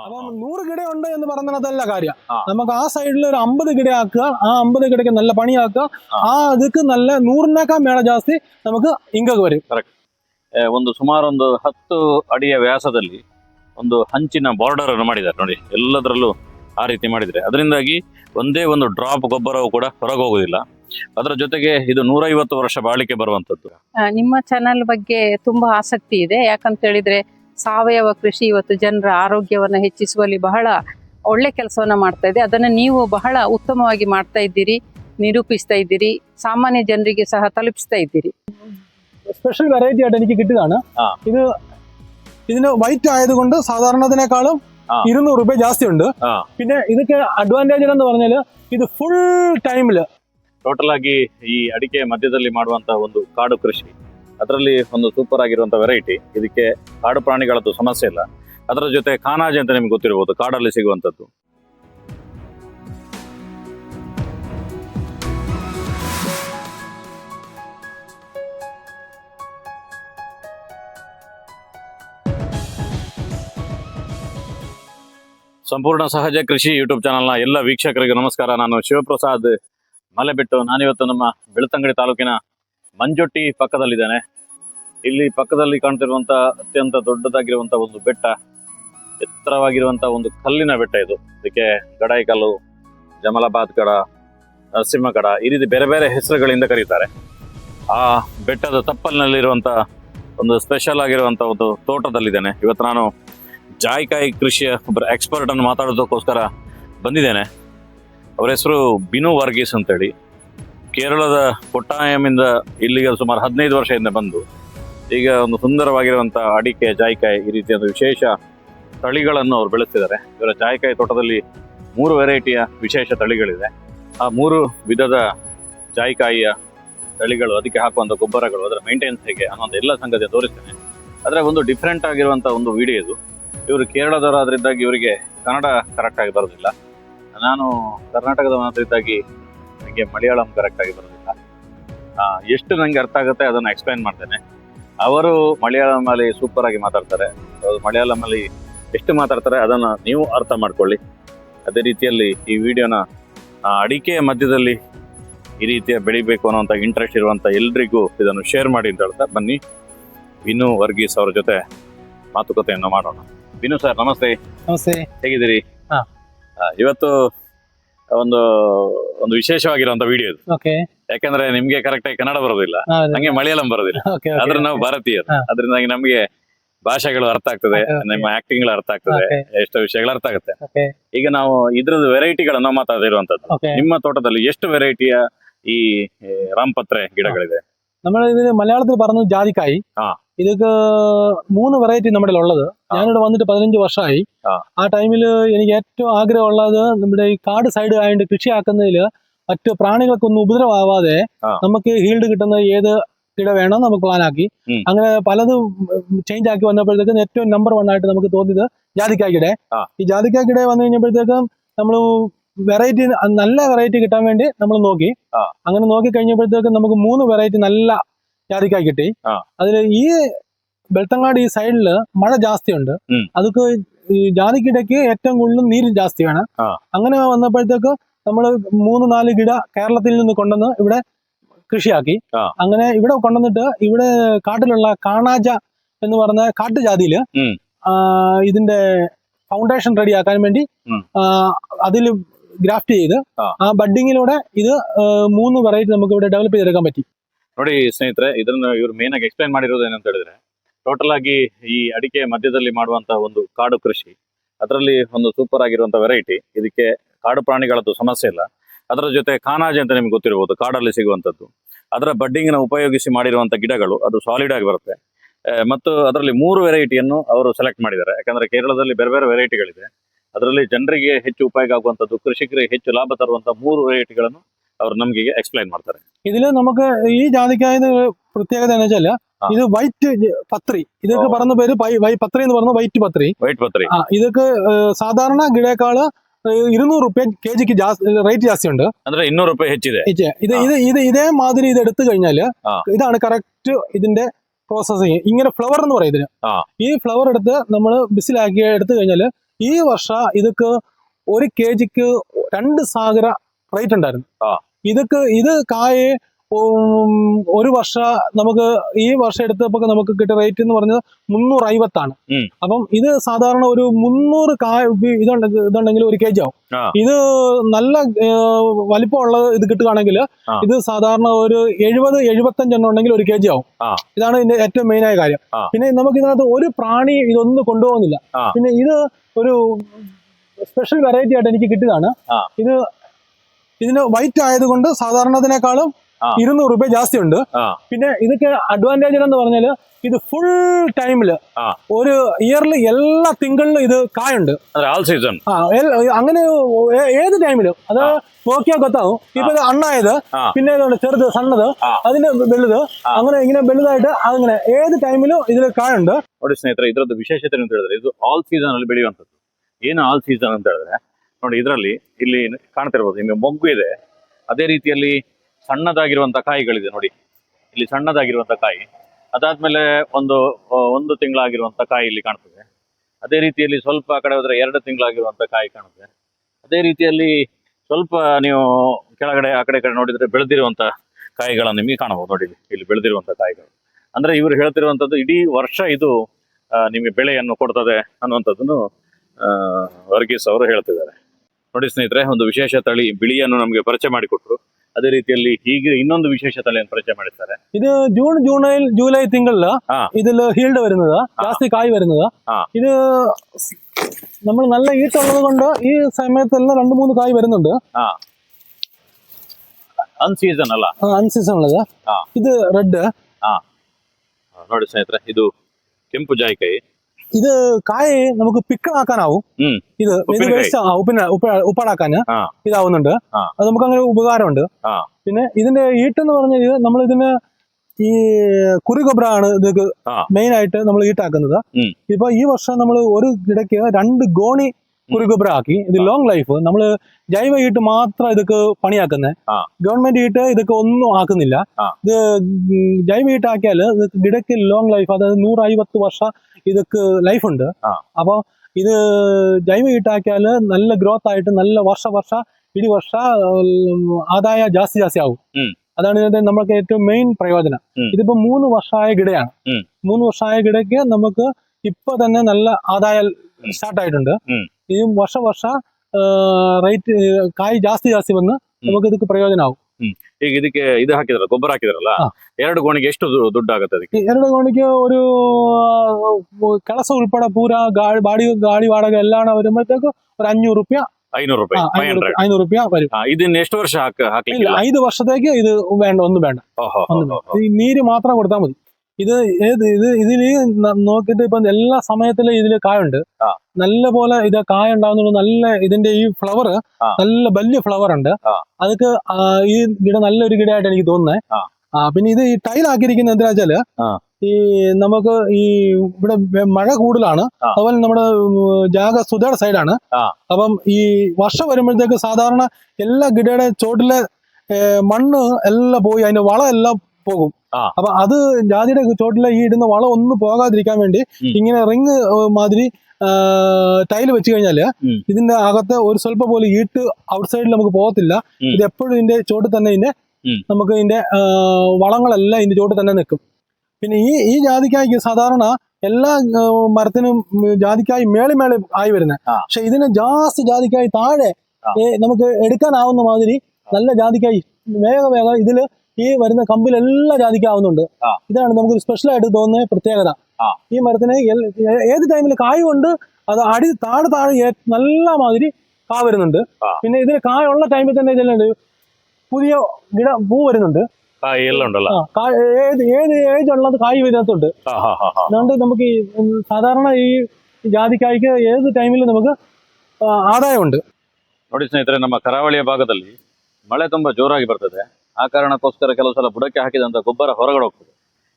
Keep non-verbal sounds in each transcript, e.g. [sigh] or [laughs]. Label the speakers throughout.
Speaker 1: അപ്പം നൂറ് കിടയുണ്ട് എന്ന് പറയുന്നതല്ല കാര്യം നമുക്ക് ആ സൈഡിൽ ഒരു അമ്പത് കിടയാക്കുക ആ അമ്പത് കിടയ്ക്ക് നല്ല പണിയാക്കുക
Speaker 2: ആ
Speaker 1: അതിക്ക് നല്ല നൂറിനേക്കാൾ മേള ജാസ്തി നമുക്ക്
Speaker 2: ഇങ്കക്ക് വരും ഒന്ന് സുമാറൊന്ന് ഹത്ത് അടിയ വ്യാസത്തിൽ ഒന്ന് ഹഞ്ചിന ബോർഡർ ಅನ್ನು നോടി ನೋಡಿ ആ രീതി ರೀತಿ ಮಾಡಿದರೆ ഒന്നേ ഒന്ന് ಒಂದು ഗൊബ്ബരവും കൂടെ ಕೂಡ ಅದರ ಜೊತೆಗೆ ಇದು ನೂರೈವತ್ತು ವರ್ಷ ಬಾಳಿಕೆ ಬರುವಂತದ್ದು
Speaker 3: ನಿಮ್ಮ ಚಾನೆಲ್ ಬಗ್ಗೆ ತುಂಬಾ ಆಸಕ್ತಿ ಇದೆ ಯಾಕಂತ ಹೇಳಿದ್ರೆ ಸಾವಯವ ಕೃಷಿ ಇವತ್ತು ಜನರ ಆರೋಗ್ಯವನ್ನ ಹೆಚ್ಚಿಸುವಲ್ಲಿ ಬಹಳ ಒಳ್ಳೆ ಕೆಲಸವನ್ನ ಮಾಡ್ತಾ ಇದೆ ಅದನ್ನ ನೀವು ಬಹಳ ಉತ್ತಮವಾಗಿ ಮಾಡ್ತಾ ಇದ್ದೀರಿ ನಿರೂಪಿಸ್ತಾ ಇದ್ದೀರಿ ಸಾಮಾನ್ಯ ಜನರಿಗೆ ಸಹ ತಲುಪಿಸ್ತಾ ಇದ್ದೀರಿ
Speaker 1: സ്പെഷ്യൽ വെറൈറ്റി ആയിട്ട് എനിക്ക് കിട്ടിയതാണ്
Speaker 2: ആ.
Speaker 1: ഇത് ഇതിന് വൈറ്റ് ആയതുകൊണ്ട് സാധാരണത്തിനേക്കാളും
Speaker 2: ആ.
Speaker 1: ഇരുന്നൂറ് രൂപ ജാസ്തി ഉണ്ട്
Speaker 2: ആ.
Speaker 1: പിന്നെ ഇതൊക്കെ അഡ്വാൻറ്റേജ് എന്ന് പറഞ്ഞാൽ ഇത് ഫുൾ ടൈമില്
Speaker 2: ಟೋಟಲ್ ಆಗಿ ಈ ಅಡಿಕೆ ಮಧ್ಯದಲ್ಲಿ ಮಾಡುವಂತಹ ಒಂದು ಕಾಡು ಕೃಷಿ ಅದರಲ್ಲಿ ಒಂದು ಸೂಪರ್ ಆಗಿರುವಂತಹ ವೆರೈಟಿ ಇದಕ್ಕೆ ಕಾಡು ಪ್ರಾಣಿಗಳದ್ದು ಸಮಸ್ಯೆ ಇಲ್ಲ. ಅದರ ಜೊತೆ ಖಾನಾಜಿ ಅಂತ ನಿಮ್ಗೆ ಗೊತ್ತಿರಬಹುದು ಕಾಡಲ್ಲಿ ಸಿಗುವಂಥದ್ದು. ಸಂಪೂರ್ಣ ಸಹಜ ಕೃಷಿ ಯೂಟ್ಯೂಬ್ ಚಾನಲ್ನ ಎಲ್ಲ ವೀಕ್ಷಕರಿಗೆ ನಮಸ್ಕಾರ. ನಾನು ಶಿವಪ್ರಸಾದ್ ಮಲೆಬಿಟ್ಟು. ನಾನಿವತ್ತು ನಮ್ಮ ಬೆಳ್ತಂಗಡಿ ತಾಲೂಕಿನ ಮಂಜೊಟ್ಟಿ ಪಕ್ಕದಲ್ಲಿದ್ದೇನೆ. ಇಲ್ಲಿ ಪಕ್ಕದಲ್ಲಿ ಕಾಣ್ತಿರುವಂತ ಅತ್ಯಂತ ದೊಡ್ಡದಾಗಿರುವಂತ ಒಂದು ಬೆಟ್ಟ, ಎತ್ತರವಾಗಿರುವಂತ ಒಂದು ಕಲ್ಲಿನ ಬೆಟ್ಟ ಇದು. ಇದಕ್ಕೆ ಗಡಾಯಿಕಲ್ಲು ಜಮಲಾಬಾದ್ ಗಡ ನರಸಿಂಹಗಡ ಈ ರೀತಿ ಬೇರೆ ಬೇರೆ ಹೆಸರುಗಳಿಂದ ಕರೀತಾರೆ. ಆ ಬೆಟ್ಟದ ತಪ್ಪಲಿನಲ್ಲಿರುವಂತ ಒಂದು ಸ್ಪೆಷಲ್ ಆಗಿರುವಂತ ಒಂದು ತೋಟದಲ್ಲಿದ್ದೇನೆ. ಇವತ್ತು ನಾನು ಜಾಯಿಕಾಯಿ ಕೃಷಿಯ ಒಬ್ಬರ ಎಕ್ಸ್ಪರ್ಟ್ ಅನ್ನು ಮಾತಾಡೋದಕ್ಕೋಸ್ಕರ ಬಂದಿದ್ದೇನೆ. ಅವರ ಹೆಸರು ಬಿನು ವರ್ಗೀಸ್ ಅಂತೇಳಿ. ಕೇರಳದ ಕೊಟ್ಟಾಯಮಿಂದ ಇಲ್ಲಿಗೆ ಸುಮಾರು ಹದಿನೈದು ವರ್ಷದಿಂದ ಬಂದು ಈಗ ಒಂದು ಸುಂದರವಾಗಿರುವಂತಹ ಅಡಿಕೆ, ಜಾಯಿಕಾಯಿ ಈ ರೀತಿಯ ಒಂದು ವಿಶೇಷ ತಳಿಗಳನ್ನು ಅವರು ಬೆಳೆಸ್ತಿದ್ದಾರೆ. ಇವರ ಜಾಯಿಕಾಯಿ ತೋಟದಲ್ಲಿ ಮೂರು ವೆರೈಟಿಯ ವಿಶೇಷ ತಳಿಗಳಿದೆ ಆ ಮೂರು ವಿಧದ ಜಾಯಿಕಾಯಿಯ ತಳಿಗಳು ಅದಕ್ಕೆ ಹಾಕುವಂಥ ಗೊಬ್ಬರಗಳು ಅದರ ಮೇಂಟೆನೆನ್ಸ್ ಹೇಗೆ ಅನ್ನೋದು ಎಲ್ಲ ಸಂಗತಿ ತೋರಿಸ್ತೇನೆ. ಆದರೆ ಒಂದು ಡಿಫ್ರೆಂಟ್ ಆಗಿರುವಂಥ ಒಂದು ವಿಡಿಯೋ ಇದು. ಇವರು ಕೇರಳದವರಾದ್ರಿಂದಾಗಿ ಇವರಿಗೆ ಕನ್ನಡ ಕರೆಕ್ಟಾಗಿ ಬರೋದಿಲ್ಲ. ನಾನು ಕರ್ನಾಟಕದವನಾದ್ರಿಂದಾಗಿ ನನಗೆ ಮಲಯಾಳಂ ಕರೆಕ್ಟಾಗಿ ಬರೋದಿಲ್ಲ. ಎಷ್ಟು ನನಗೆ ಅರ್ಥ ಆಗುತ್ತೆ ಅದನ್ನು ಎಕ್ಸ್ಪ್ಲೈನ್ ಮಾಡ್ತೇನೆ. ಅವರು ಮಲಯಾಳಮಲ್ಲಿ ಸೂಪರ್ ಆಗಿ ಮಾತಾಡ್ತಾರೆ. ಮಲಯಾಳಂನಲ್ಲಿ ಮಲಯಾಳಮಲ್ಲಿ ಎಷ್ಟು ಮಾತಾಡ್ತಾರೆ ಅದನ್ನು ನೀವು ಅರ್ಥ ಮಾಡ್ಕೊಳ್ಳಿ. ಅದೇ ರೀತಿಯಲ್ಲಿ ಈ ವಿಡಿಯೋನ ಅಡಿಕೆಯ ಮಧ್ಯದಲ್ಲಿ ಈ ರೀತಿಯ ಬೆಳಿಬೇಕು ಅನ್ನೋಂಥ ಇಂಟ್ರೆಸ್ಟ್ ಇರುವಂಥ ಎಲ್ರಿಗೂ ಇದನ್ನು ಶೇರ್ ಮಾಡಿ ಅಂತ ಹೇಳ್ತಾ ಬನ್ನಿ. ವಿನು ವರ್ಗೀಸ್ ಅವರ ಜೊತೆ ಮಾತುಕತೆಯನ್ನು ಮಾಡೋಣ. ವಿನು ಸರ್ ನಮಸ್ತೆ.
Speaker 1: ನಮಸ್ತೆ.
Speaker 2: ಹೇಗಿದ್ದೀರಿ?
Speaker 1: ಹಾ.
Speaker 2: ಇವತ್ತು ಒಂದು ಒಂದು ವಿಶೇಷವಾಗಿರುವಂತ ವಿಡಿಯೋ ಇದು
Speaker 1: ಓಕೆ
Speaker 2: ಯಾಕಂದ್ರೆ ನಿಮ್ಗೆ ಕರೆಕ್ಟ್ ಆಗಿ ಕನ್ನಡ ಬರೋದಿಲ್ಲ ನಂಗೆ ಮಲಯಾಳಂ ಬರೋದಿಲ್ಲ [laughs]
Speaker 1: ಓಕೆ
Speaker 2: ಆದ್ರೆ ನಾವು ಭಾರತೀಯರು
Speaker 1: ಹಾ.
Speaker 2: ಅದರಿಂದಾಗಿ ನಮಗೆ ಭಾಷೆಗಳು ಅರ್ಥ ಆಗ್ತದೆ
Speaker 1: Okay, okay.
Speaker 2: ನಿಮ್ಮ ಆಕ್ಟಿಂಗ್ ಅರ್ಥ ಆಗ್ತದೆ ಎಷ್ಟೋ ವಿಷಯಗಳು ಅರ್ಥ ಆಗುತ್ತೆ
Speaker 1: ಓಕೆ
Speaker 2: ಈಗ ನಾವು ಇದ್ರದ್ದು ವೆರೈಟಿಗಳನ್ನ ಮಾತಾಡಿರುವಂತದ್ದು
Speaker 1: ಓಕೆ
Speaker 2: ನಿಮ್ಮ ತೋಟದಲ್ಲಿ ಎಷ್ಟು ವೆರೈಟಿಯ ಈ ಏ, ರಾಮಪತ್ರೆ ಗಿಡಗಳಿದೆ
Speaker 1: നമ്മൾ ഇതിന് മലയാളത്തിൽ പറഞ്ഞത് ജാതിക്കായി
Speaker 2: ആ.
Speaker 1: ഇതൊക്കെ മൂന്ന് വെറൈറ്റി നമ്മുടെ ഉള്ളത് ഞാനിവിടെ വന്നിട്ട് പതിനഞ്ച് വർഷമായി.
Speaker 2: ആ.
Speaker 1: ടൈമിൽ എനിക്ക് ഏറ്റവും ആഗ്രഹമുള്ളത് നമ്മുടെ ഈ കാട് സൈഡ് ആയതുകൊണ്ട് കൃഷിയാക്കുന്നതിൽ മറ്റ് പ്രാണികൾക്കൊന്നും ഉപദ്രവമാവാതെ. നമുക്ക് ഹീൽഡ് കിട്ടുന്ന ഏത് കിട വേണം നമുക്ക് പ്ലാൻ ആക്കി. അങ്ങനെ പലതും ചേഞ്ച് ആക്കി വന്നപ്പോഴത്തേക്കും ഏറ്റവും നമ്പർ വൺ ആയിട്ട് നമുക്ക് തോന്നിയത് ജാതിക്കായ്ക്കിടെ. ഈ ജാതിക്കായ്ക്കിടെ വന്നു കഴിഞ്ഞപ്പോഴത്തേക്കും നമ്മൾ വെറൈറ്റി നല്ല വെറൈറ്റി കിട്ടാൻ വേണ്ടി നമ്മൾ നോക്കി. അങ്ങനെ നോക്കി കഴിഞ്ഞപ്പോഴത്തേക്കും നമുക്ക് മൂന്ന് വെറൈറ്റി നല്ല ജാതിക്കായി കിട്ടി അതിൽ ഈ ബെൽത്തങ്ങാട് ഈ സൈഡിൽ മഴ
Speaker 2: ജാസ്തിയുണ്ട്.
Speaker 1: അതൊക്കെ ഈ ജാതിക്കിടയ്ക്ക് ഏറ്റവും കൂടുതൽ നീര്
Speaker 2: ജാസ്തിയാണ്.
Speaker 1: അങ്ങനെ വന്നപ്പോഴത്തേക്ക് നമ്മൾ മൂന്ന് നാല് കിട കേരളത്തിൽ നിന്ന് കൊണ്ടുവന്ന് ഇവിടെ കൃഷിയാക്കി. അങ്ങനെ ഇവിടെ കൊണ്ടുവന്നിട്ട് ഇവിടെ കാട്ടിലുള്ള കാണാജ എന്ന് പറഞ്ഞ കാട്ടുജാതിയിൽ ഇതിന്റെ ഫൗണ്ടേഷൻ റെഡി ആക്കാൻ
Speaker 2: വേണ്ടി
Speaker 1: അതിൽ ഗ്രാഫ്റ്റ് ചെയ്ത്
Speaker 2: ആ.
Speaker 1: ബഡിങ്ങിലൂടെ ഇത് മൂന്ന് വെറൈറ്റി നമുക്ക് ഇവിടെ ഡെവലപ്പ് ചെയ്തെടുക്കാൻ പറ്റി.
Speaker 2: ನೋಡಿ ಸ್ನೇಹಿತರೆ ಇದನ್ನು ಇವರು ಮೇನ್ ಆಗಿ ಎಕ್ಸ್ಪ್ಲೈನ್ ಮಾಡಿರೋದು ಏನಂತ ಹೇಳಿದ್ರೆ ಟೋಟಲ್ ಆಗಿ ಈ ಅಡಿಕೆ ಮಧ್ಯದಲ್ಲಿ ಮಾಡುವಂತ ಒಂದು ಕಾಡು ಕೃಷಿ, ಅದರಲ್ಲಿ ಒಂದು ಸೂಪರ್ ಆಗಿರುವಂತಹ ವೆರೈಟಿ ಇದಕ್ಕೆ ಕಾಡು ಪ್ರಾಣಿಗಳದ್ದು ಸಮಸ್ಯೆ ಇಲ್ಲ. ಅದರ ಜೊತೆ ಕಾನಾಜಿ ಅಂತ ನಿಮ್ಗೆ ಗೊತ್ತಿರಬಹುದು ಕಾಡಲ್ಲಿ ಸಿಗುವಂತದ್ದು ಅದರ ಬಡ್ಡಿಂಗ್ನ ಉಪಯೋಗಿಸಿ ಮಾಡಿರುವಂತ ಗಿಡಗಳು, ಅದು ಸಾಲಿಡ್ ಆಗಿ ಬರುತ್ತೆ. ಮತ್ತು ಅದರಲ್ಲಿ ಮೂರು ವೆರೈಟಿಯನ್ನು ಅವರು ಸೆಲೆಕ್ಟ್ ಮಾಡಿದ್ದಾರೆ. ಯಾಕಂದ್ರೆ ಕೇರಳದಲ್ಲಿ ಬೇರೆ ಬೇರೆ ವೆರೈಟಿಗಳಿದೆ ಅದರಲ್ಲಿ ಜನರಿಗೆ ಹೆಚ್ಚು ಉಪಯೋಗ ಆಗುವಂತದ್ದು ಕೃಷಿಕರಿಗೆ ಹೆಚ್ಚು ಲಾಭ ತರುವಂತಹ ಮೂರು ವೆರೈಟಿಗಳನ್ನು ಅವರು ನಮಗೆ ಎಕ್ಸ್ಪ್ಲೈನ್ ಮಾಡ್ತಾರೆ
Speaker 1: ഇതില് നമുക്ക് ഈ ജാതിക്കായത് പ്രത്യേകത എന്ന് വെച്ചാല്
Speaker 2: ആ.
Speaker 1: ഇത് വൈറ്റ് പത്രി ഇതൊക്കെ
Speaker 2: ഓ.
Speaker 1: പറഞ്ഞ പേര് പൈ- വൈ പത്രി എന്ന് പറഞ്ഞ വൈറ്റ് പത്രി
Speaker 2: ವೈಟ್ ಪತ್ರಿ
Speaker 1: ആ ഇതൊക്കെ ഏഹ്, സാധാരണ ഗിടേക്കാള് ഏഹ്, ഇരുന്നൂറ് റുപ്യ കെ ജിക്ക് റേറ്റ് ജാസ്തി ഉണ്ട്
Speaker 2: ಅಂದ್ರೆ ಇನ್ನೂರು ರೂಪಾಯಿ ಹೆಚ್ಚಿದೆ
Speaker 1: ഇത് ഇത്
Speaker 2: ആ.
Speaker 1: ഇത് ഇത് ഇതേ മാതിരി ഇത് എടുത്തു കഴിഞ്ഞാല്
Speaker 2: ആ.
Speaker 1: ഇതാണ് കറക്റ്റ് ഇതിന്റെ പ്രോസസ്സിങ് ഇങ്ങനെ ഫ്ലവർ എന്ന് പറയും ഇതിന്
Speaker 2: ആ.
Speaker 1: ഈ ഫ്ലവർ എടുത്ത് നമ്മൾ ബിസിലാക്കി എടുത്തു കഴിഞ്ഞാൽ ഈ വർഷ ഇതൊക്കെ ഒരു കെ ജിക്ക് രണ്ട് സാഗര റേറ്റ് ഉണ്ടായിരുന്നു
Speaker 2: ആ.
Speaker 1: ഇതൊക്കെ ഇത് കായെ ഒരു വർഷ നമുക്ക് ഈ വർഷം എടുത്തപ്പോൾ നമുക്ക് കിട്ടിയ റേറ്റ് എന്ന് പറഞ്ഞത് മുന്നൂറ് അമ്പത്താണ് അപ്പം ഇത് സാധാരണ ഒരു മുന്നൂറ് കായ ഇതുണ്ടെങ്കിൽ ഇതുണ്ടെങ്കിൽ ഒരു കെ ജി ആവും ഇത് നല്ല വലിപ്പമുള്ള ഇത് കിട്ടുകയാണെങ്കിൽ. ഇത് സാധാരണ ഒരു എഴുപത് എഴുപത്തഞ്ചെണ്ണം ഉണ്ടെങ്കിൽ ഒരു കെ ജി ആവും ഇതാണ് ഇതിന്റെ ഏറ്റവും മെയിൻ ആയ കാര്യം. പിന്നെ നമുക്ക് ഇതിനകത്ത് ഒരു പ്രാണി ഇതൊന്നും കൊണ്ടുപോകുന്നില്ല. പിന്നെ ഇത് ഒരു സ്പെഷ്യൽ വെറൈറ്റി ആയിട്ട് എനിക്ക് കിട്ടിയതാണ്. ഇത് ഇതിന് വൈറ്റ് ആയതുകൊണ്ട് സാധാരണത്തിനേക്കാളും ഇരുന്നൂറ് രൂപ ജാസ്തി ഉണ്ട് പിന്നെ ഇതൊക്കെ അഡ്വാന്റേജ് എന്ന് പറഞ്ഞാൽ ഇത് ഫുൾ
Speaker 2: ടൈമിൽ
Speaker 1: ഒരു ഇയറിൽ എല്ലാ തിങ്കളിലും ഇത് കായുണ്ട്. സീസൺ അങ്ങനെ ഏത് ടൈമിലും അത് നോക്കിയാൽ കൊത്താവും ഇപ്പൊ അണ്ണായത് പിന്നെ ചെറുത് സണ്ണത്. അതിന് വലുത്. അങ്ങനെ ഇങ്ങനെ വലുതായിട്ട് അങ്ങനെ ഏത് ടൈമിലും ഇതിൽ കായുണ്ട്.
Speaker 2: ನೋಡಿ ഇത്ര ಇದರದ್ದು ഏത് ആൾ ಹೇಳಿದ್ರೆ ಇದು ಆಲ್ ಸೀಸನ್ ಅಲ್ಲಿ ಬೆಳೆಯುವಂಥದ್ದು. ಏನು ಆಲ್ ಅಂತ ನೋಡಿ ಇದರಲ್ಲಿ ಇಲ್ಲಿ ಕಾಣ್ತಿರ್ಬೋದು, ನಿಮಗೆ ಮೊಗ್ಗು ಇದೆ. ಅದೇ ರೀತಿಯಲ್ಲಿ ಸಣ್ಣದಾಗಿರುವಂಥ ಕಾಯಿಗಳಿದೆ ನೋಡಿ. ಇಲ್ಲಿ ಸಣ್ಣದಾಗಿರುವಂಥ ಕಾಯಿ. ಅದಾದ್ಮೇಲೆ ಒಂದು ಒಂದು ತಿಂಗಳಾಗಿರುವಂಥ ಕಾಯಿ ಇಲ್ಲಿ ಕಾಣ್ತದೆ. ಅದೇ ರೀತಿಯಲ್ಲಿ ಸ್ವಲ್ಪ ಆ ಕಡೆ ಹೋದರೆ ಎರಡು ತಿಂಗಳಾಗಿರುವಂತ ಕಾಯಿ ಕಾಣುತ್ತೆ ಅದೇ ರೀತಿಯಲ್ಲಿ ಸ್ವಲ್ಪ ನೀವು ಕೆಳಗಡೆ, ಆ ಕಡೆ ಕಡೆ ನೋಡಿದ್ರೆ ಬೆಳೆದಿರುವಂಥ ಕಾಯಿಗಳನ್ನು ನಿಮಗೆ ಕಾಣಬಹುದು ನೋಡಿ ಇಲ್ಲಿ. ಬೆಳೆದಿರುವಂಥ ಕಾಯಿಗಳು. ಅಂದ್ರೆ ಇವರು ಹೇಳ್ತಿರುವಂಥದ್ದು ಇಡೀ ವರ್ಷ ಇದು ನಿಮಗೆ ಬೆಳೆಯನ್ನು ಕೊಡ್ತದೆ ಅನ್ನುವಂಥದ್ದನ್ನು ವರ್ಗೀಸ್ ಅವರು ಹೇಳ್ತಿದ್ದಾರೆ. ನೋಡಿ ಸ್ನೇಹಿತರೆ ಒಂದು ವಿಶೇಷ ತಳಿ ಬಿಳಿಯನ್ನು ನಮಗೆ ಪರಿಚಯ ಮಾಡಿಕೊಟ್ರು ಅದೇ ರೀತಿಯಲ್ಲಿ ಹೀಗೆ ಇನ್ನೊಂದು ವಿಶೇಷ ತಳಿಯನ್ನು ಪರಿಚಯ ಮಾಡಿದ್ದಾರೆ
Speaker 1: ഇത് ജൂൺ ജൂലൈ ജൂലൈ തിങ്കളില്
Speaker 2: ആ.
Speaker 1: ഇതില് ഹീൽഡ് വരുന്നത് ജാസ്തി കായ് വരുന്നത്
Speaker 2: ആ.
Speaker 1: ഇത് നമ്മൾ നല്ല ഈട്ടുള്ളത് കൊണ്ട് ഈ സമയത്തെല്ലാം രണ്ട് മൂന്ന് കായ് വരുന്നുണ്ട്
Speaker 2: ಅನ್ಸೀಸನ್ ಅಲ್ಲ
Speaker 1: അൺസീസൺ ഉള്ളത്
Speaker 2: ആ.
Speaker 1: ഇത് റെഡ്
Speaker 2: ನೋಡಿ ಸ್ನೇಹಿತರೆ ಇದು ಕೆಂಪು ಜಾಯಿಕಾಯಿ
Speaker 1: ഇത് കായയെ നമുക്ക് പിക്കിളാക്കാനാവും. ഇത് ഇത് വേസ്റ്റ് ആ ഉപ്പാടാക്കാൻ ഉപ്പ ഇതാവുന്നുണ്ട്. അത് നമുക്ക് അങ്ങനെ ഉപകാരമുണ്ട്. പിന്നെ ഇതിന്റെ ഈട്ടെന്ന് പറഞ്ഞാൽ നമ്മൾ ഇതിന് ഈ കുറി കൊബ്രാണ് ഇത് മെയിൻ ആയിട്ട് നമ്മൾ ഈട്ടാക്കുന്നത്. ഇപ്പൊ ഈ വർഷം നമ്മൾ ഒരു ഇടയ്ക്ക് രണ്ട് ഗോണി കുരുഗൊബ്ര ഇത് ലോങ് ലൈഫ് നമ്മൾ ജൈവ ഈട്ട് മാത്രം ഇതൊക്കെ പണിയാക്കുന്നത് ഗവൺമെന്റ് ഈട്ട് ഇതൊക്കെ ഒന്നും ആക്കുന്നില്ല. ഇത് ജൈവ ഈട്ട് ആക്കിയാൽ ഇടയ്ക്ക് ലോങ് ലൈഫ് അതായത് നൂറൈവത്ത് വർഷം ഇതൊക്കെ
Speaker 2: ലൈഫുണ്ട്
Speaker 1: അപ്പോൾ ഇത് ജൈവ ഈട്ടാക്കിയാൽ നല്ല ഗ്രോത്ത് ആയിട്ട് നല്ല വർഷ വർഷ ഇടി വർഷ ആദായ ജാസ്തി ജാസ്തി ആവും. അതാണ് ഇതിന്റെ നമ്മൾക്ക് ഏറ്റവും മെയിൻ പ്രയോജനം. ഇതിപ്പോ മൂന്ന് വർഷമായ ഗിടയാണ് മൂന്ന് വർഷമായ ഗിടയ്ക്ക് നമുക്ക് ഇപ്പൊ തന്നെ നല്ല ആദായം
Speaker 2: സ്റ്റാർട്ടായിട്ടുണ്ട്
Speaker 1: ഇനിയും വർഷ വർഷ റേറ്റ് കായ് ജാസ്തി ജാസ്തി വന്ന് നമുക്ക്
Speaker 2: ഇതൊക്കെ പ്രയോജനമാകും ഈ
Speaker 1: ഇതൊക്കെ
Speaker 2: ഇത് ഹാക്കിതരോ ഗൊബർ ഹാക്കിതരല്ല എരട് കോണിക്ക് എഷ്ടു
Speaker 1: ദുഡ്ഡാകത്തെ എരട് കോണിക്ക് ഒരു കളസ ഉൾപ്പെടെ പൂര ബാടി ഗാടി വാടക എല്ലാം വരുമ്പോഴത്തേക്ക് ഒരു അഞ്ഞൂറ് റുപ്യ. ഐനൂറ് വർഷത്തേക്ക് ഇത് വേണ്ട ഒന്നും വേണ്ട. ഈ നീര് മാത്രം കൊടുത്താൽ മതി. ഇത് ഏത് ഇത് ഇതിൽ നോക്കിയിട്ട് ഇപ്പൊ എല്ലാ സമയത്തിലും ഇതിൽ കായുണ്ട്. നല്ല പോലെ ഇത് കായ ഉണ്ടാകുന്നുള്ളൂ നല്ല ഇതിന്റെ ഈ ഫ്ലവർ നല്ല വലിയ ഫ്ലവർ ഉണ്ട്. അതൊക്കെ ഈ ഗിട നല്ലൊരു ഗിടയായിട്ട് എനിക്ക് തോന്നുന്നത് പിന്നെ ഇത് ഈ ടൈൽ ആക്കിയിരിക്കുന്നത് എന്താ
Speaker 2: വെച്ചാൽ
Speaker 1: ഈ നമുക്ക് ഈ ഇവിടെ മഴ കൂടുതലാണ്. അതുപോലെ നമ്മുടെ ജാഗ സുധയുടെ സൈഡാണ്. അപ്പം ഈ വർഷം വരുമ്പോഴത്തേക്ക് സാധാരണ എല്ലാ ഗിടയുടെ ചോട്ടിലെ മണ്ണ് എല്ലാം പോയി അതിന്റെ വളം എല്ലാം പോകും. അപ്പൊ അത് ജാതിയുടെ ചോട്ടിലെ ഈ ഇടുന്ന വളം ഒന്നും പോകാതിരിക്കാൻ വേണ്ടി ഇങ്ങനെ റിങ് മാതിരി ടൈൽ വെച്ച്
Speaker 2: കഴിഞ്ഞാൽ
Speaker 1: ഇതിന്റെ അകത്ത് ഒരു സ്വല്പം പോലും ഈട്ട് ഔട്ട് സൈഡിൽ നമുക്ക് പോകത്തില്ല. ഇത് എപ്പോഴും ഇതിന്റെ ചോട്ടിൽ തന്നെ ഇതിന്റെ നമുക്ക് ഇതിന്റെ വളങ്ങളെല്ലാം ഇതിന്റെ ചോട്ടിൽ തന്നെ നിൽക്കും. പിന്നെ ഈ ഈ ജാതിക്കായ്ക്ക് സാധാരണ എല്ലാ മരത്തിനും ജാതിക്കായി മേളി മേളി ആയി വരുന്നത്. പക്ഷെ ഇതിന് ജാസ്തി ജാതിക്കായി താഴെ നമുക്ക് എടുക്കാനാവുന്ന മാതിരി നല്ല ജാതിക്കായി വേഗം വേഗം ഇതിൽ ഈ വരുന്ന കമ്പിലെല്ലാം ജാതിക്കാവുന്നുണ്ട്
Speaker 2: ആ.
Speaker 1: ഇതാണ് നമുക്ക് സ്പെഷ്യൽ ആയിട്ട് തോന്നുന്ന പ്രത്യേകത
Speaker 2: ആ.
Speaker 1: ഈ മരത്തിന് എൽ- ഏ- ഏത് ടൈമിൽ കായ് കൊണ്ട് അത് അടി താഴെ താഴെ ഏ- നല്ല മാതിരി കാ വരുന്നുണ്ട്
Speaker 2: ആ.
Speaker 1: പിന്നെ ഇതിന് കായുള്ള ടൈമിൽ തന്നെ ഇതിലുണ്ട് പുതിയ ഗിട പൂ വരുന്നുണ്ട്
Speaker 2: ಕಾಯಿ ಎಲ್ಲ ಉಂಟಲ್ಲ
Speaker 1: ആ, കാ- ഏത് ഏത് ഏജ് ഉള്ളത് കായ് വരുന്നുണ്ട്
Speaker 2: ಹಾ ಹಾ ಹಾ ಹಾ
Speaker 1: അതുകൊണ്ട് നമുക്ക് ഈ ഉം, സാധാരണ ഈ ജാതിക്കായ്ക്ക് ഏത് ടൈമിൽ നമുക്ക് ആ, ആദായമുണ്ട്
Speaker 2: ನೋಡಿ ಸ್ನೇಹಿತರೆ ನಮ್ಮ ಕರಾವಳಿಯ ಭಾಗದಲ್ಲಿ ಮಳೆ ತುಂಬಾ ಜೋರಾಗಿ ಬರ್ತದೆ ಆ ಕಾರಣಕ್ಕೋಸ್ಕರ ಕೆಲವು ಸಲ ಬುಡಕ್ಕೆ ಹಾಕಿದಂಥ ಗೊಬ್ಬರ ಹೊರಗಡೆ ಹೋಗ್ತದೆ.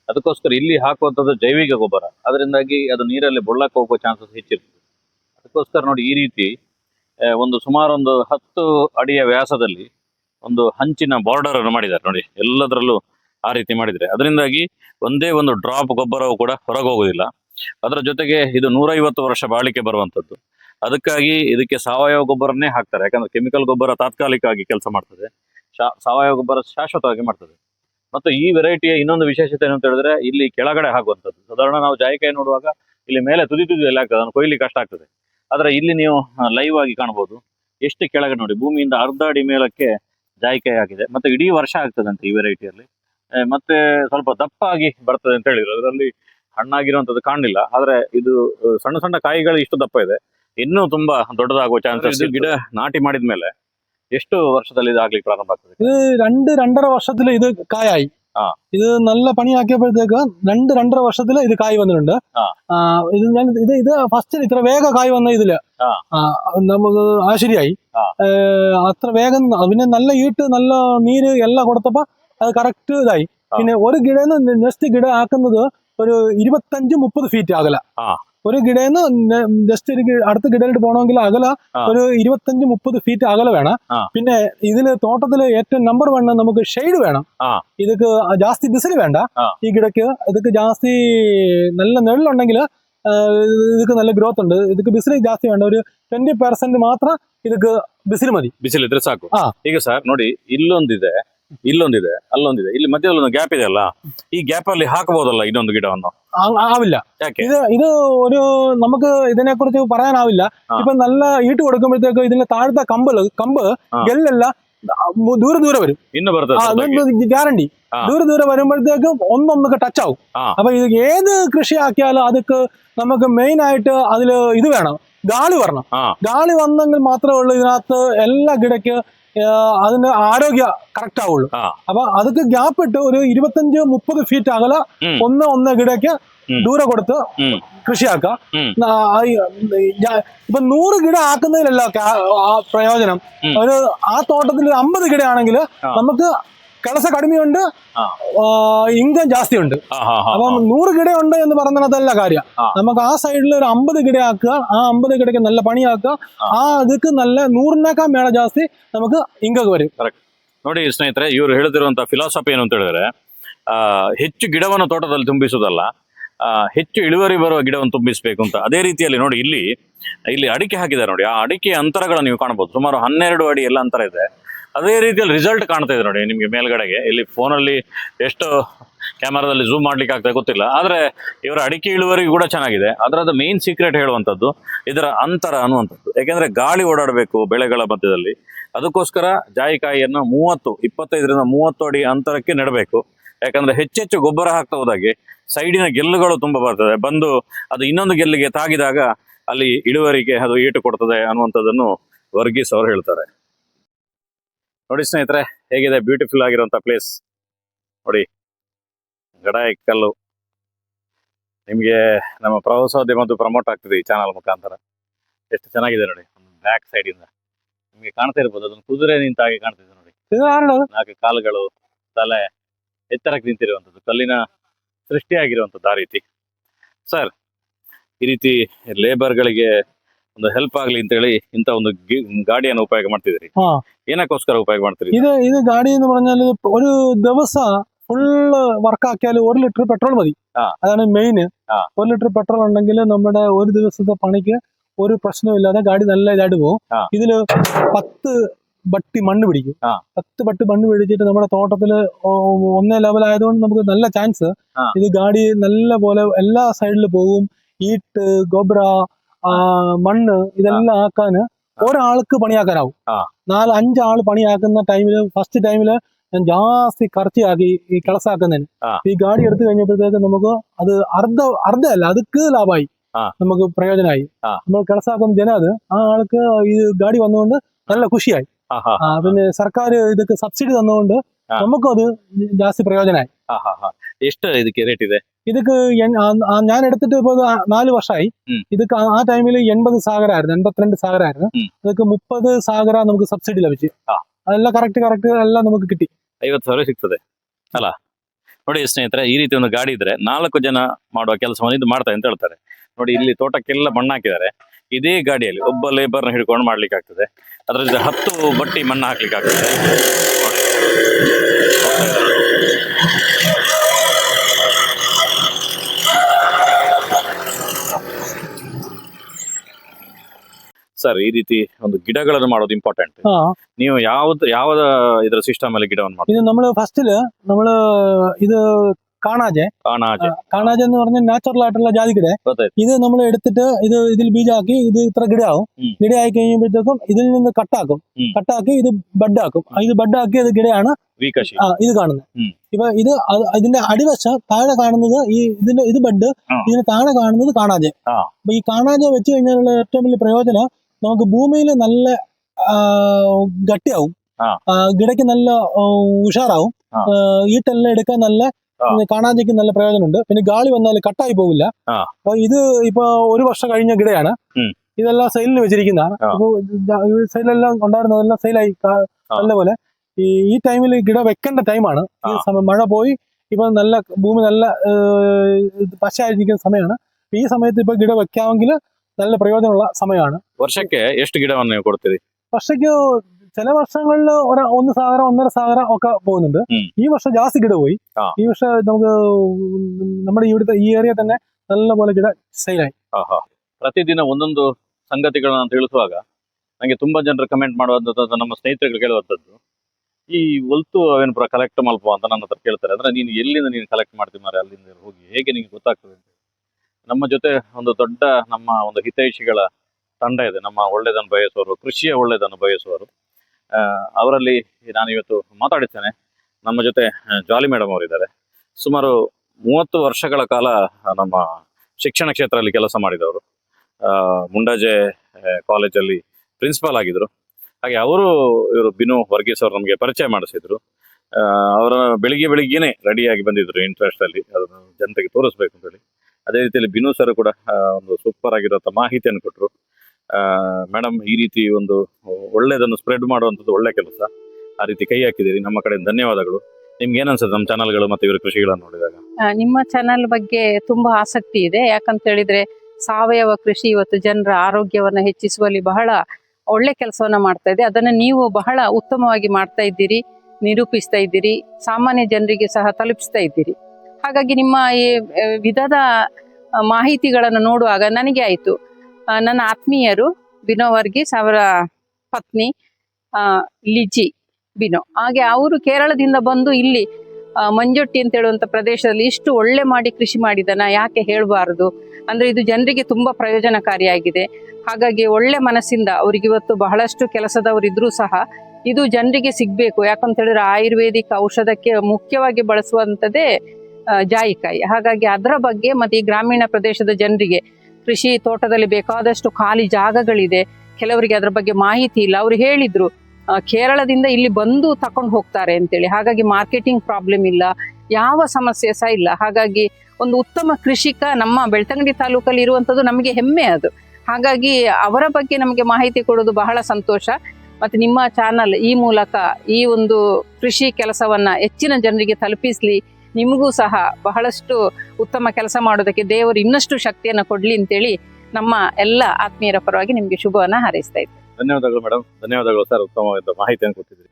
Speaker 2: ಅದಕ್ಕೋಸ್ಕರ ಇಲ್ಲಿ ಹಾಕುವಂಥದ್ದು ಜೈವಿಕ ಗೊಬ್ಬರ. ಅದರಿಂದಾಗಿ ಅದು ನೀರಲ್ಲಿ ಬೊಳ್ಳಕ್ಕೆ ಹೋಗುವ ಚಾನ್ಸಸ್ ಹೆಚ್ಚಿರ್ತದೆ. ಅದಕ್ಕೋಸ್ಕರ ನೋಡಿ ಈ ರೀತಿ ಒಂದು ಸುಮಾರು ಒಂದು ಹತ್ತು ಅಡಿಯ ವ್ಯಾಸದಲ್ಲಿ ಒಂದು ಹಂಚಿನ ಬಾರ್ಡರ್ ಅನ್ನು ಮಾಡಿದ್ದಾರೆ ನೋಡಿ. ಎಲ್ಲದರಲ್ಲೂ ಆ ರೀತಿ ಮಾಡಿದರೆ ಅದರಿಂದಾಗಿ ಒಂದೇ ಒಂದು ಡ್ರಾಪ್ ಗೊಬ್ಬರವು ಕೂಡ ಹೊರಗೆ ಹೋಗುವುದಿಲ್ಲ. ಅದರ ಜೊತೆಗೆ ಇದು ನೂರೈವತ್ತು ವರ್ಷ ಬಾಳಿಕೆ ಬರುವಂತದ್ದು. ಅದಕ್ಕಾಗಿ ಇದಕ್ಕೆ ಸಾವಯವ ಗೊಬ್ಬರನೇ ಹಾಕ್ತಾರೆ. ಯಾಕಂದ್ರೆ ಕೆಮಿಕಲ್ ಗೊಬ್ಬರ ತಾತ್ಕಾಲಿಕವಾಗಿ ಕೆಲಸ ಮಾಡ್ತದೆ. ಸಾವಯವ ಗೊಬ್ಬರ ಶಾಶ್ವತವಾಗಿ ಮಾಡ್ತದೆ. ಮತ್ತು ಈ ವೆರೈಟಿಯ ಇನ್ನೊಂದು ವಿಶೇಷತೆ ಏನು ಅಂತ ಹೇಳಿದ್ರೆ ಇಲ್ಲಿ ಕೆಳಗಡೆ ಹಾಕುವಂಥದ್ದು. ಸಾಧಾರಣ ನಾವು ಜಾಯಿಕಾಯಿ ನೋಡುವಾಗ ಇಲ್ಲಿ ಮೇಲೆ ತುದಿ ತುದಿ ಎಲ್ಲ ಆಗ್ತದೆ ಅದನ್ನು ಕೊಯ್ಲಿಕ್ಕೆ ಕಷ್ಟ ಆಗ್ತದೆ ಆದ್ರೆ ಇಲ್ಲಿ ನೀವು ಲೈವ್ ಆಗಿ ಕಾಣಬಹುದು. ಎಷ್ಟು ಕೆಳಗೆ ನೋಡಿ ಭೂಮಿಯಿಂದ ಅರ್ಧ ಅಡಿ ಮೇಲಕ್ಕೆ ಜಾಯಿಕಾಯಿ ಆಗಿದೆ. ಮತ್ತೆ ಇಡೀ ವರ್ಷ ಆಗ್ತದಂತೆ ಈ ವೆರೈಟಿಯಲ್ಲಿ ಮತ್ತೆ ಸ್ವಲ್ಪ ದಪ್ಪಾಗಿ ಬರ್ತದೆ ಅಂತ ಹೇಳಿದ್ರು. ಅದರಲ್ಲಿ ಹಣ್ಣಾಗಿರುವಂಥದ್ದು ಕಾಣಲಿಲ್ಲ. ಆದ್ರೆ ಇದು ಸಣ್ಣ ಸಣ್ಣ ಕಾಯಿಗಳು ಇಷ್ಟು ದಪ್ಪ ಇದೆ. ಇನ್ನೂ ತುಂಬಾ ದೊಡ್ಡದಾಗುವ ಚಾನ್ಸಸ್ ಗಿಡ ನಾಟಿ ಮಾಡಿದ್ಮೇಲೆ ಎಷ್ಟು ವರ್ಷದಲ್ಲಿ ಇದು ಆಗ್ಲಿಕ್ಕೆ ಪ್ರಾರಂಭ ಆಗ್ತದೆ
Speaker 1: ഇത് രണ്ട് രണ്ടര വർഷത്തിൽ ഇത് കായായി
Speaker 2: ആ.
Speaker 1: ഇത് നല്ല പണിയാക്കിയപ്പോഴത്തേക്ക് രണ്ട് രണ്ടര വർഷത്തിൽ ഇത് കായ് വന്നിട്ടുണ്ട്
Speaker 2: ആ.
Speaker 1: ആ, ഇത് ഞാൻ ഇത് ഇത് ഫസ്റ്റ് ഇത്ര വേഗം കായ് വന്ന ഇതില്
Speaker 2: ആ.
Speaker 1: ആ, നമുക്ക് ആശ്ചര്യായി
Speaker 2: ആ.
Speaker 1: ഏ, അത്ര വേഗം പിന്നെ നല്ല ഈട്ട് നല്ല നീര് എല്ലാം കൊടുത്തപ്പോ അത് കറക്റ്റ് ഇതായി
Speaker 2: ആ.
Speaker 1: പിന്നെ ഒരു ഗിടന്ന് നെക്സ്റ്റ് ഗിട ആക്കുന്നത് ഒരു ഇരുപത്തഞ്ച് മുപ്പത് ഫീറ്റ് അകല
Speaker 2: ആ.
Speaker 1: ഒരു ഗിഡേന്ന് ജസ്റ്റ് ഒരു അടുത്ത ഗിഡയിലോട്ട് പോകണമെങ്കിൽ അകല ഒരു ഇരുപത്തഞ്ച് മുപ്പത് ഫീറ്റ് അകല വേണം. പിന്നെ ഇതിൽ തോട്ടത്തിൽ ഏറ്റവും നമ്പർ വൺ നമുക്ക് ഷെയ്ഡ് വേണം. ഇതൊക്ക് ജാസ്തി ബിസിൽ
Speaker 2: വേണ്ട.
Speaker 1: ഈ ഗിടക്ക് ഇതൊക്കെ ജാസ്തി നല്ല നെള്ളുണ്ടെങ്കിൽ ഇതൊക്കെ നല്ല ഗ്രോത്ത് ഉണ്ട്. ഇതൊക്കെ ബിസിൽ ജാസ്തി വേണ്ട. ഒരു ಟ್ವೆಂಟಿ മാത്രം ഇതൊക്കെ ബിസിൽ മതി. ബിസിൽ
Speaker 2: ഇത്ര ಇದ್ರೆ
Speaker 1: ಸಾಕು
Speaker 2: ಈಗ ಸರ್ ನೋಡಿ ಇಲ್ಲೊಂದಿದೆ ಇಲ್ಲೊಂದಿದೆ ಅಲ್ಲೊಂದಿದೆ ಇಲ್ಲಿ ಮಧ್ಯದಲ್ಲಿ ಒಂದು ಗ್ಯಾಪ್ ಇದೆ ಅಲ್ಲ ಈ ಗ್ಯಾಪ್ ಅಲ್ಲಿ ಹಾಕಬಹುದಲ್ಲ ಇನ್ನೊಂದು ಗಿಡವನ್ನು
Speaker 1: ആ- ആവില്ല
Speaker 2: ಯಾಕೆ
Speaker 1: ഇത് ഇത് ഒരു നമുക്ക് ഇതിനെ കുറിച്ച് പറയാനാവില്ല
Speaker 2: ആ.
Speaker 1: ഇപ്പൊ നല്ല ഈട്ട് കൊടുക്കുമ്പോഴത്തേക്ക് ഇതിന്റെ താഴത്തെ കമ്പ് കമ്പ്
Speaker 2: ആ.
Speaker 1: ഗെല്ലല്ല ദൂരെ ദൂരെ വരും
Speaker 2: ಇನ್ನು ಬರ್ತದೆ ಸ್ವಲ್ಪ
Speaker 1: ഗ്യാരണ്ടി
Speaker 2: ആ.
Speaker 1: ദൂരെ ദൂരെ വരുമ്പോഴത്തേക്ക് ഒന്നൊന്നൊക്കെ ടച്ച് ആവും
Speaker 2: ആ.
Speaker 1: അപ്പൊ ഇത് ഏത് കൃഷി ആക്കിയാലും അതൊക്കെ നമുക്ക് മെയിൻ ആയിട്ട് അതില് ഇത് വേണം ഗാളി വരണം
Speaker 2: ആ.
Speaker 1: ഗാളി വന്നെങ്കിൽ മാത്രമേ ഉള്ളൂ ഇതിനകത്ത് എല്ലാ കിടക്ക് അതിന്റെ ആരോഗ്യ കറക്റ്റ് ആവുള്ളൂ. അപ്പൊ അതൊക്കെ ഗ്യാപ്പ് ഇട്ട് ഒരു ഇരുപത്തഞ്ച് മുപ്പത് ഫീറ്റ് അകല. ഒന്ന് ഒന്ന് കിടക്ക് ദൂരെ കൊടുത്ത്. കൃഷിയാക്കാം ഇപ്പൊ നൂറ് കിട ആക്കുന്നതിലല്ല പ്രയോജനം. ഒരു ആ തോട്ടത്തിൽ ഒരു അമ്പത്
Speaker 2: കിടയാണെങ്കിൽ
Speaker 1: നമുക്ക് ಕೆಲಸ
Speaker 2: കടുമയുണ്ട്
Speaker 1: ഇൻകം
Speaker 2: ജാസ്തി ഉണ്ട്
Speaker 1: അപ്പം നൂറ് കിട ഉണ്ട് എന്ന് പറയുന്നതല്ല കാര്യം. നമുക്ക് ആ സൈഡിൽ ഒരു അമ്പത് കിടയാക്കുക ആ അമ്പത് കിടയ്ക്ക് നല്ല പണിയാക്കുക
Speaker 2: ആ.
Speaker 1: അതിക്ക് നല്ല നൂറിനേക്കാൾ മേള ജാസ്തി നമുക്ക് ನಮಗ വരും.
Speaker 2: ನೋಡಿ ಸ್ನೇಹಿತರೆ ಇವರು ಹೇಳ್ತಿರುವಂತ ಫಿಲಾಸಫಿ ಏನು ಅಂತ ಹೇಳಿದ್ರೆ ಹೆಚ್ಚು ಗಿಡವನ್ನು ತೋಟದಲ್ಲಿ ತುಂಬಿಸೋದಲ್ಲ ಹೆಚ್ಚು ಇಳುವರಿ ಬರುವ ಗಿಡವನ್ನು ತುಂಬಿಸಬೇಕು ಅಂತ. ಅದೇ ರೀತಿಯಲ್ಲಿ ನೋಡಿ ಇಲ್ಲಿ ಇಲ್ಲಿ ಅಡಿಕೆ ಹಾಕಿದ್ದಾರೆ ನೋಡಿ. ಆ ಅಡಿಕೆ ಅಂತರಗಳನ್ನು ನೀವು ಕಾಣಬಹುದು. ಸುಮಾರು ಹನ್ನೆರಡು ಅಡಿ ಎಲ್ಲ ಅಂತರ ಇದೆ. ಅದೇ ರೀತಿಯಲ್ಲಿ ರಿಸಲ್ಟ್ ಕಾಣ್ತಾ ಇದೆ ನೋಡಿ ನಿಮಗೆ ಮೇಲ್ಗಡೆಗೆ. ಇಲ್ಲಿ ಫೋನಲ್ಲಿ ಎಷ್ಟು ಕ್ಯಾಮರಾದಲ್ಲಿ ಝೂಮ್ ಮಾಡ್ಲಿಕ್ಕೆ ಆಗ್ತದೆ ಗೊತ್ತಿಲ್ಲ. ಆದ್ರೆ ಇವರ ಅಡಿಕೆ ಇಳುವರಿ ಕೂಡ ಚೆನ್ನಾಗಿದೆ. ಅದರದ ಮೇನ್ ಸೀಕ್ರೆಟ್ ಹೇಳುವಂಥದ್ದು, ಇದರ ಅಂತರ ಅನ್ನುವಂಥದ್ದು. ಯಾಕೆಂದ್ರೆ ಗಾಳಿ ಓಡಾಡಬೇಕು ಬೆಳೆಗಳ ಮಧ್ಯದಲ್ಲಿ. ಅದಕ್ಕೋಸ್ಕರ ಜಾಯಿಕಾಯಿಯನ್ನು ಮೂವತ್ತು, ಇಪ್ಪತ್ತೈದರಿಂದ ಮೂವತ್ತು ಅಡಿ ಅಂತರಕ್ಕೆ ನೆಡಬೇಕು. ಯಾಕಂದ್ರೆ ಹೆಚ್ಚೆಚ್ಚು ಗೊಬ್ಬರ ಹಾಕ್ತಾ ಹೋದಾಗೆ ಸೈಡಿನ ಗೆಲ್ಲುಗಳು ತುಂಬಾ ಬರ್ತದೆ. ಬಂದು ಅದು ಇನ್ನೊಂದು ಗೆಲ್ಲಿಗೆ ತಾಗಿದಾಗ ಅಲ್ಲಿ ಇಳುವರಿಗೆ ಅದು ಏಟು ಕೊಡ್ತದೆ ಅನ್ನುವಂಥದ್ದನ್ನು ವರ್ಗೀಸ್ ಅವರು ಹೇಳ್ತಾರೆ. ನೋಡಿ ಸ್ನೇಹಿತರೆ ಹೇಗಿದೆ? ಬ್ಯೂಟಿಫುಲ್ ಆಗಿರುವಂಥ ಪ್ಲೇಸ್ ನೋಡಿ ಗಡ ಇಕ್ಕಲ್ಲು. ನಿಮಗೆ ನಮ್ಮ ಪ್ರವಾಸೋದ್ಯಮದ್ದು ಪ್ರಮೋಟ್ ಆಗ್ತಿದೆ ಈ ಚಾನಲ್ ಮುಖಾಂತರ. ಎಷ್ಟು ಚೆನ್ನಾಗಿದೆ ನೋಡಿ ಬ್ಯಾಕ್ ಸೈಡಿಂದ ನಿಮಗೆ ಕಾಣ್ತಾ ಇರ್ಬೋದು ಅದೊಂದು ಕುದುರೆ ನಿಂತ ಹಾಗೆ ಕಾಣ್ತಿದೆ ನೋಡಿ. ನಾಲ್ಕು ಕಾಲುಗಳು ತಲೆ ಎತ್ತರಕ್ಕೆ ನಿಂತಿರುವಂಥದ್ದು ಕಲ್ಲಿನ ಸೃಷ್ಟಿಯಾಗಿರುವಂಥದ್ದು ಆ ರೀತಿ. ಸರ್ ಈ ರೀತಿ ಲೇಬರ್ಗಳಿಗೆ ಒಂದು ಹೆಲ್ಪ್ ಆಗ್ಲಿ ಅಂತೇಳಿ ಇಂಥ ಒಂದು ಗಿ- ಗಾಡಿಯನ್ನು ಉಪಯೋಗ ಮಾಡ್ತಿದ್ರಿ
Speaker 1: ಹಾ.
Speaker 2: ಏನಕ್ಕೋಸ್ಕರ ಉಪಯೋಗ ಮಾಡ್ತೀರಿ
Speaker 1: ഇത് ഇത് ഗാഡി എന്ന് പറഞ്ഞാൽ ഒരു ദിവസം ഫുള്ള് വർക്ക് ആക്കിയാൽ ഒരു ലിറ്റർ പെട്രോൾ മതി
Speaker 2: ആ.
Speaker 1: അതാണ് മെയിൻ
Speaker 2: ആ.
Speaker 1: ഒരു ലിറ്റർ പെട്രോൾ ഉണ്ടെങ്കിൽ നമ്മുടെ ഒരു ദിവസത്തെ പണിക്ക് ഒരു പ്രശ്നമില്ലാതെ ഗാഡി നല്ല ഇതായിട്ട് പോകും
Speaker 2: ആ.
Speaker 1: ഇതില് പത്ത് ബട്ടി മണ്ണ് പിടിക്കും
Speaker 2: ആ.
Speaker 1: പത്ത് ബട്ടി മണ്ണ് പിടിച്ചിട്ട് നമ്മുടെ തോട്ടത്തില് ഒ- ഒന്നേ ലെവൽ ആയതുകൊണ്ട് നമുക്ക് നല്ല ചാൻസ്
Speaker 2: ആ.
Speaker 1: ഇത് ഗാഡി നല്ല പോലെ എല്ലാ സൈഡിൽ പോകും ഈട്ട് ഗോബ്ര ആ, മണ്ണ് ഇതെല്ലാം ആക്കാന് ഒരാൾക്ക് പണിയാക്കാനാവും. നാല് അഞ്ചാൾ പണിയാക്കുന്ന ടൈമിൽ ഫസ്റ്റ് ടൈമിൽ ഞാൻ ജാസ്തി കറച്ചിയാക്കി ഈ കിളസാക്കുന്നതിന്. ഈ ഗാഡി എടുത്തു കഴിഞ്ഞപ്പോഴത്തേക്ക് നമുക്ക് അത് അർദ്ധ അർദ്ധമല്ല അത് ലാഭമായി. നമുക്ക് പ്രയോജനമായി. നമ്മൾ കിളസാക്കുന്ന ജന അത് ആ ആൾക്ക് ഈ ഗാഡി വന്നുകൊണ്ട് നല്ല ഖുഷിയായി പിന്നെ സർക്കാർ ഇതൊക്കെ സബ്സിഡി തന്നുകൊണ്ട്
Speaker 2: നമുക്കത് ജാസ്തി പ്രയോജനമായി. ഇഷ്ടം ഇത് ರೇಟ್ ಇದೆ
Speaker 1: ഇതൊക്കെ ഞാൻ എടുത്തിട്ട് ഇപ്പൊ നാല് വർഷമായി ഇതൊക്കെ ആ ടൈമിൽ എൺപത് സാഗരായിരുന്നു. എൺപത്തിരണ്ട്
Speaker 2: സാഗരായിരുന്നു.
Speaker 1: ഇതൊക്കെ മുപ്പത് സാഗര നമുക്ക് സബ്സിഡി ലഭിച്ചു. ಅದೆಲ್ಲ ಕರೆಕ್ಟ್ ಕರೆಕ್ಟ್ ಎಲ್ಲ ನಮಗೆ ಕಿಟ್ಟಿ
Speaker 2: ಐವತ್ತು ಸಾವಿರ ಸಿಗ್ತದೆ ಅಲ್ಲ ನೋಡಿ ಸ್ನೇಹಿತರೆ ಈ ರೀತಿ ಒಂದು ಗಾಡಿ ಇದ್ರೆ ನಾಲ್ಕು ಜನ ಮಾಡುವ ಕೆಲಸವನ್ನು ಇದು ಮಾಡ್ತಾರೆ ಅಂತ ಹೇಳ್ತಾರೆ. ನೋಡಿ ಇಲ್ಲಿ ತೋಟಕ್ಕೆಲ್ಲ ಮಣ್ಣು ಹಾಕಿದ್ದಾರೆ. ಇದೇ ಗಾಡಿಯಲ್ಲಿ ಒಬ್ಬ ಲೇಬರ್ನ ಹಿಡ್ಕೊಂಡು ಮಾಡ್ಲಿಕ್ಕೆ ಆಗ್ತದೆ. ಅದರ ಜೊತೆ ಹತ್ತು ಬಟ್ಟಿ ಮಣ್ಣು ಹಾಕ್ಲಿಕ್ಕೆ ಆಗ್ತದೆ. ಸರ್ ಈ ರೀತಿ ಒಂದು ಗಿಡಗಳನ್ನು ಮಾಡೋದು ಇಂಪಾರ್ಟೆಂಟ್
Speaker 1: ಹಾ
Speaker 2: ನೀವು ಯಾವ್ದು ಯಾವ ಇದರ ಸಿಸ್ಟಮ್ ಅಲ್ಲಿ ಗಿಡವನ್ನು ಮಾಡ್ತೀವಿ
Speaker 1: ഇത് നമ്മള് ഫസ്റ്റില് നമ്മള് ഇത് കാണാജെ
Speaker 2: ಕಾಣಾಜೆ
Speaker 1: കാണാജെ എന്ന് പറഞ്ഞാൽ നാച്ചുറൽ ആയിട്ടുള്ള ജാതിക്കിടെ
Speaker 2: ಗೊತ್ತಾಯ್ತು
Speaker 1: ഇത് നമ്മൾ എടുത്തിട്ട് ഇത് ഇതിൽ ബീജാക്കി ഇത് ഇത്ര ഗിടയാവും
Speaker 2: ഉം.
Speaker 1: ഗിടയായി കഴിയുമ്പോഴത്തേക്കും ഇതിൽ നിന്ന് കട്ടാക്കും
Speaker 2: ഉം.
Speaker 1: കട്ടാക്കി ഇത് ബഡാക്കും ഇത് ബഡാക്കി ഇത് ഗിടയാണ്
Speaker 2: ವಿಕಶಿ
Speaker 1: ആ ഇത് കാണുന്നത്
Speaker 2: ഉം.
Speaker 1: ഇപ്പൊ ഇത് അത് ഇതിന്റെ അടിവശം താഴെ കാണുന്നത് ഈ ഇതിന്റെ ഇത് ബഡ്
Speaker 2: ആ.
Speaker 1: ഇതിന് താഴെ കാണുന്നത് കാണാജെ
Speaker 2: ആ.
Speaker 1: അപ്പൊ ഈ കാണാജെ വെച്ച് കഴിഞ്ഞാലുള്ള ഏറ്റവും വലിയ പ്രയോജനം നമുക്ക് ഭൂമിയിൽ നല്ല ഗട്ടിയാവും. ഗിടയ്ക്ക് നല്ല ഉഷാറാവും. ഈട്ടെല്ലാം എടുക്കാൻ നല്ല കാണാതിക്ക് നല്ല പ്രയോജനമുണ്ട്. പിന്നെ ഗാളി വന്നാൽ കട്ടായി
Speaker 2: പോകില്ല.
Speaker 1: അപ്പൊ ഇത് ഇപ്പൊ ഒരു വർഷം കഴിഞ്ഞ ഗിടയാണ്. ഇതെല്ലാം സെയിലിന് വെച്ചിരിക്കുന്നതാണ്.
Speaker 2: അപ്പോൾ
Speaker 1: അപ്പൊ സെയിലെല്ലാം ഉണ്ടായിരുന്നതെല്ലാം സെയിലായി. നല്ലപോലെ ഈ ഈ ടൈമിൽ ഗിട വെക്കേണ്ട ടൈമാണ്. ഈ. സമയം മഴ പോയി ഇപ്പൊ നല്ല ഭൂമി നല്ല പശയായിരിക്കുന്ന സമയമാണ്. ഈ സമയത്ത് ഇപ്പൊ ഗിട വെക്കാമെങ്കിൽ നല്ല പ്രയോജനമുള്ള സമയമാണ്
Speaker 2: ವರ್ಷಕ್ಕೆ ಎಷ್ಟು ಗಿಡವನ್ನು ನೀವು ಕೊಡ್ತೀರಿ
Speaker 1: വർഷയ്ക്ക് ചില വർഷങ്ങളിൽ ഒരു ഒന്ന് സാഗര ഒന്നര സാഗര ഒക്കെ പോകുന്നുണ്ട്
Speaker 2: ഉം.
Speaker 1: ഈ വർഷം ജാസ്തി ഗിട പോയി
Speaker 2: ആ.
Speaker 1: ഈ വർഷം നമുക്ക് നമ്മുടെ ഇവിടുത്തെ ഈ ഏരിയ തന്നെ നല്ല പോലെ ಗಿಡ ಸೈಲಾಗಿ
Speaker 2: ಆಹಾ. ಪ್ರತಿದಿನ ಒಂದೊಂದು ಸಂಗತಿಗಳನ್ನ ತಿಳಿಸುವಾಗ ನನಗೆ ತುಂಬಾ ಜನರು ಕಮೆಂಟ್ ಮಾಡುವಂಥದ್ದು ನಮ್ಮ ಸ್ನೇಹಿತರುಗಳು ಕೇಳುವಂಥದ್ದು ಈ ಒಲ್ತು ಅವೇನು ಪುರ ಕಲೆಕ್ಟ್ ಮಲ್ಪ ಅಂತ ನನ್ನ ಹತ್ರ ಕೇಳ್ತಾರೆ ಅಂದ್ರೆ ನೀನು ಎಲ್ಲಿಂದ ನೀನು ಕಲೆಕ್ಟ್ ಮಾಡ್ತೀವಿ ಮಾರೆ ಅಲ್ಲಿಂದ ಹೋಗಿ ಹೇಗೆ ನಿಮಗೆ ಗೊತ್ತಾಗ್ತದೆ ಅಂತ ನಮ್ಮ ಜೊತೆ ಒಂದು ದೊಡ್ಡ ನಮ್ಮ ಒಂದು ಹಿತೈಷಿಗಳ ತಂಡ ಇದೆ. ನಮ್ಮ ಒಳ್ಳೆಯದನ್ನು ಬಯಸುವವರು ಕೃಷಿಯ ಒಳ್ಳೆಯದನ್ನು ಬಯಸುವವರು. ಆ, ಅವರಲ್ಲಿ ನಾನು ಇವತ್ತು ಮಾತಾಡಿದ್ದೇನೆ. ನಮ್ಮ ಜೊತೆ ಜಾಲಿ ಮೇಡಮ್ ಅವರಿದ್ದಾರೆ. ಸುಮಾರು ಮೂವತ್ತು ವರ್ಷಗಳ ಕಾಲ ನಮ್ಮ ಶಿಕ್ಷಣ ಕ್ಷೇತ್ರದಲ್ಲಿ ಕೆಲಸ ಮಾಡಿದವರು. ಮುಂಡಾಜೆ ಕಾಲೇಜಲ್ಲಿ ಪ್ರಿನ್ಸಿಪಾಲ್ ಆಗಿದ್ರು. ಹಾಗೆ ಅವರು ಇವರು ಬಿನು ವರ್ಗೀಸ್ ಅವರು ನಮಗೆ ಪರಿಚಯ ಮಾಡಿಸಿದ್ರು. ಅವರ ಬೆಳಿಗ್ಗೆ ಬೆಳಿಗ್ಗೆನೆ ರೆಡಿಯಾಗಿ ಬಂದಿದ್ರು ಇಂಟ್ರೆಸ್ಟ್ ಅಲ್ಲಿ. ಅದನ್ನು ಜನತೆಗೆ ತೋರಿಸ್ಬೇಕು ಅಂತೇಳಿ ಅದೇ ರೀತಿಯಲ್ಲಿ ಬಿನು ಸರ್ ಕೂಡ ಒಂದು ಸೂಪರ್ ಆಗಿರುವಂಥ ಮಾಹಿತಿಯನ್ನು ಕೊಟ್ಟರು ಮೇಡಮ್ ಈ ರೀತಿ ಒಂದು ಒಳ್ಳೆಯದನ್ನು ಸ್ಪ್ರೆಡ್ ಮಾಡುವಂಥದ್ದು ಒಳ್ಳೆ ಕೆಲಸ. ಆ ರೀತಿ ಕೈ ಹಾಕಿದ್ದೀರಿ. ನಮ್ಮ ಕಡೆಯಿಂದ ಧನ್ಯವಾದಗಳು. ನಿಮ್ಗೆ ಏನನ್ಸುತ್ತೆ ನಮ್ಮ ಚಾನಲ್ಗಳು ಮತ್ತು ಇವರ ಕೃಷಿಗಳನ್ನು ನೋಡಿದಾಗ.
Speaker 3: ನಿಮ್ಮ ಚಾನಲ್ ಬಗ್ಗೆ ತುಂಬಾ ಆಸಕ್ತಿ ಇದೆ. ಯಾಕಂತ ಹೇಳಿದ್ರೆ ಸಾವಯವ ಕೃಷಿ ಇವತ್ತು ಜನರ ಆರೋಗ್ಯವನ್ನು ಹೆಚ್ಚಿಸುವಲ್ಲಿ ಬಹಳ ಒಳ್ಳೆ ಕೆಲಸವನ್ನ ಮಾಡ್ತಾ ಇದೆ. ಅದನ್ನ ನೀವು ಬಹಳ ಉತ್ತಮವಾಗಿ ಮಾಡ್ತಾ ಇದ್ದೀರಿ, ನಿರೂಪಿಸ್ತಾ ಇದ್ದೀರಿ, ಸಾಮಾನ್ಯ ಜನರಿಗೆ ಸಹ ತಲುಪಿಸ್ತಾ ಇದ್ದೀರಿ. ಹಾಗಾಗಿ ನಿಮ್ಮ ಈ ವಿಧದ ಮಾಹಿತಿಗಳನ್ನು ನೋಡುವಾಗ ನನಗೆ ಆಯಿತು. ನನ್ನ ಆತ್ಮೀಯರು ಬಿನೋ ವರ್ಗೀಸ್ ಅವರ ಪತ್ನಿ ಲಿಜಿ ಬಿನೋ. ಹಾಗೆ ಅವರು ಕೇರಳದಿಂದ ಬಂದು ಇಲ್ಲಿ ಮಂಜೊಟ್ಟಿ ಅಂತ ಹೇಳುವಂತ ಪ್ರದೇಶದಲ್ಲಿ ಇಷ್ಟು ಒಳ್ಳೆ ಮಾಡಿ ಕೃಷಿ ಮಾಡಿದನ ಯಾಕೆ ಹೇಳಬಾರದು? ಅಂದ್ರೆ ಇದು ಜನರಿಗೆ ತುಂಬಾ ಪ್ರಯೋಜನಕಾರಿಯಾಗಿದೆ. ಹಾಗಾಗಿ ಒಳ್ಳೆ ಮನಸ್ಸಿಂದ ಅವ್ರಿಗೆ ಇವತ್ತು ಬಹಳಷ್ಟು ಕೆಲಸದವರಿದ್ರೂ ಸಹ ಇದು ಜನರಿಗೆ ಸಿಗಬೇಕು. ಯಾಕಂತ ಹೇಳಿದ್ರೆ ಆಯುರ್ವೇದಿಕ್ ಔಷಧಕ್ಕೆ ಮುಖ್ಯವಾಗಿ ಬಳಸುವಂತದ್ದೇ ಆ, ಜಾಯಿಕಾಯಿ ಹಾಗಾಗಿ ಅದರ ಬಗ್ಗೆ ಮತ್ತೆ ಈ ಗ್ರಾಮೀಣ ಪ್ರದೇಶದ ಜನರಿಗೆ ಕೃಷಿ ತೋಟದಲ್ಲಿ ಬೇಕಾದಷ್ಟು ಖಾಲಿ ಜಾಗಗಳಿದೆ. ಕೆಲವರಿಗೆ ಅದರ ಬಗ್ಗೆ ಮಾಹಿತಿ ಇಲ್ಲ. ಅವ್ರು ಹೇಳಿದ್ರು ಕೇರಳದಿಂದ ಇಲ್ಲಿ ಬಂದು ತಕೊಂಡು ಹೋಗ್ತಾರೆ ಅಂತೇಳಿ. ಹಾಗಾಗಿ ಮಾರ್ಕೆಟಿಂಗ್ ಪ್ರಾಬ್ಲಮ್ ಇಲ್ಲ, ಯಾವ ಸಮಸ್ಯೆ ಸಹ ಇಲ್ಲ. ಹಾಗಾಗಿ ಒಂದು ಉತ್ತಮ ಕೃಷಿಕ ನಮ್ಮ ಬೆಳ್ತಂಗಡಿ ತಾಲೂಕಲ್ಲಿ ಇರುವಂತದ್ದು ನಮಗೆ ಹೆಮ್ಮೆ ಅದು. ಹಾಗಾಗಿ ಅವರ ಬಗ್ಗೆ ನಮಗೆ ಮಾಹಿತಿ ಕೊಡೋದು ಬಹಳ ಸಂತೋಷ. ಮತ್ತೆ ನಿಮ್ಮ ಚಾನಲ್ ಈ ಮೂಲಕ ಈ ಒಂದು ಕೃಷಿ ಕೆಲಸವನ್ನ ಹೆಚ್ಚಿನ ಜನರಿಗೆ ತಲುಪಿಸ್ಲಿ. ನಿಮಗೂ ಸಹ ಬಹಳಷ್ಟು ಉತ್ತಮ ಕೆಲಸ ಮಾಡೋದಕ್ಕೆ ದೇವರು ಇನ್ನಷ್ಟು ಶಕ್ತಿಯನ್ನ ಕೊಡ್ಲಿ ಅಂತೇಳಿ ನಮ್ಮ ಎಲ್ಲ ಆತ್ಮೀಯರ ಪರವಾಗಿ ನಿಮಗೆ ಶುಭವನ್ನ ಹಾರೈಸ್ತಾ
Speaker 2: ಧನ್ಯವಾದಗಳು ಮೇಡಮ್ ಧನ್ಯವಾದಗಳು ಸರ್. ಉತ್ತಮವಾದ ಮಾಹಿತಿಯನ್ನು ಕೊಟ್ಟಿದ್ದೀರಿ.